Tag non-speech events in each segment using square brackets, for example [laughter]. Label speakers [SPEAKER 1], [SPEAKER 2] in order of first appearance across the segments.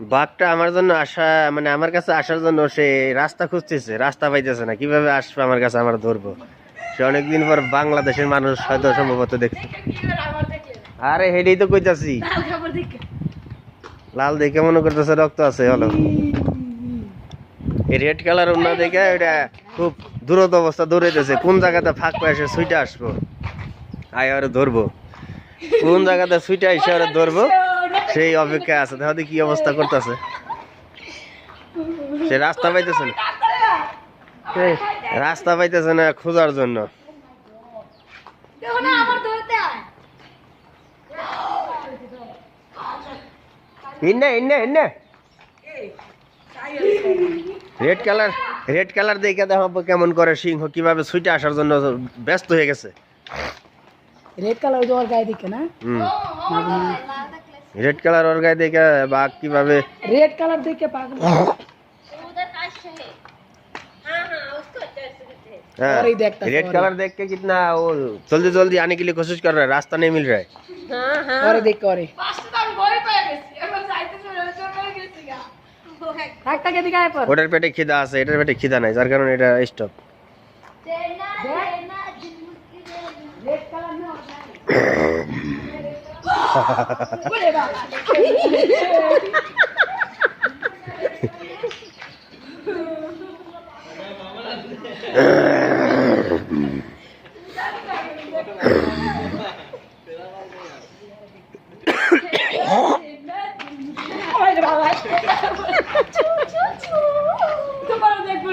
[SPEAKER 1] বাঘটা আমার জন্য আসা মানে আমার কাছে আসার জন্য সে রাস্তা খুঁজতেছে, রাস্তা পাইতেছে না। কীভাবে আসবে আমার কাছে, আমার ধরবো। সে অনেকদিন পর বাংলাদেশের মানুষ হয়তো সম্ভবত দেখছে। আরে, হেডেই তো কইতাছি। লাল দেখে মনে করতেছে রক্ত আছে, হলো। রেড কালার না দেখে এটা খুব দূরত অবস্থা, দৌড়াইতেছে। কোন জায়গাতে ফাঁক পায় সে সুইটা আসব। আয় ওরে ধরবো। কোন জায়গাতে সুইটা এসে ওরে ধরবো। সেই অপেক্ষা আছে। তাহলে কি অবস্থা করতেছে। সে রাস্তা পাইতেছে না। রাস্তা পাইতেছে না খোঁজার জন্য।
[SPEAKER 2] দেখো না আমার ধরতে আয়
[SPEAKER 1] ইন্নে ইন্নে ইন্নে রেড কালার রেড কালার দেখে দেখো কেমন করে সিংহ কীভাবে সুইটে আসার জন্য ব্যস্ত হয়ে গেছে।
[SPEAKER 3] রেড কালার ওর গায়ে দিকে না?
[SPEAKER 1] হুম। রেড কালার ওর গায়ে দেখে বাঘ কিভাবে
[SPEAKER 3] रेड कलर देख के पागल
[SPEAKER 2] उधर काश है हाँ हाँ उसको जैसे थे
[SPEAKER 1] हाँ,
[SPEAKER 3] और ही देखता
[SPEAKER 1] रेड
[SPEAKER 3] और
[SPEAKER 1] कलर देख के कितना वो जल्दी जल्दी आने के लिए कोशिश कर रहा है रास्ता नहीं मिल रहा है
[SPEAKER 2] हाँ हाँ
[SPEAKER 3] और देख के और থাকতা কে দিকে পর
[SPEAKER 1] ওটার পেটে খিদা আছে এটার পেটে খিদা নাই যার কারণে এটা স্টপ
[SPEAKER 2] देना देना जिंदगी [coughs] [laughs]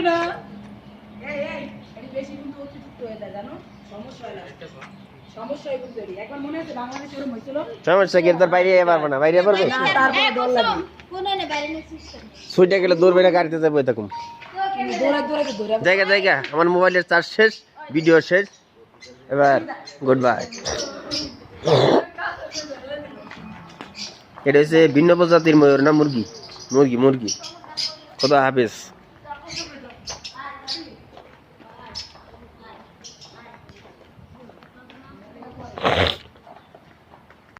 [SPEAKER 3] না এই এই বেশি কিন্তু অতিরিক্ত হয়ে যায় জানো? সমস্যা হয় না। সমস্যা
[SPEAKER 1] কি? তোর বাইরে পারব না বাইরে পারবে সুইটা গেলে গাড়িতে যাব এরকম জায়গা জায়গা। আমার মোবাইলের চার্জ শেষ ভিডিও শেষ। এবার গুড বাই। এটা হচ্ছে ভিন্ন প্রজাতির ময়ূর না মুরগি? মুরগি মুরগি। খোদা হাফেজ।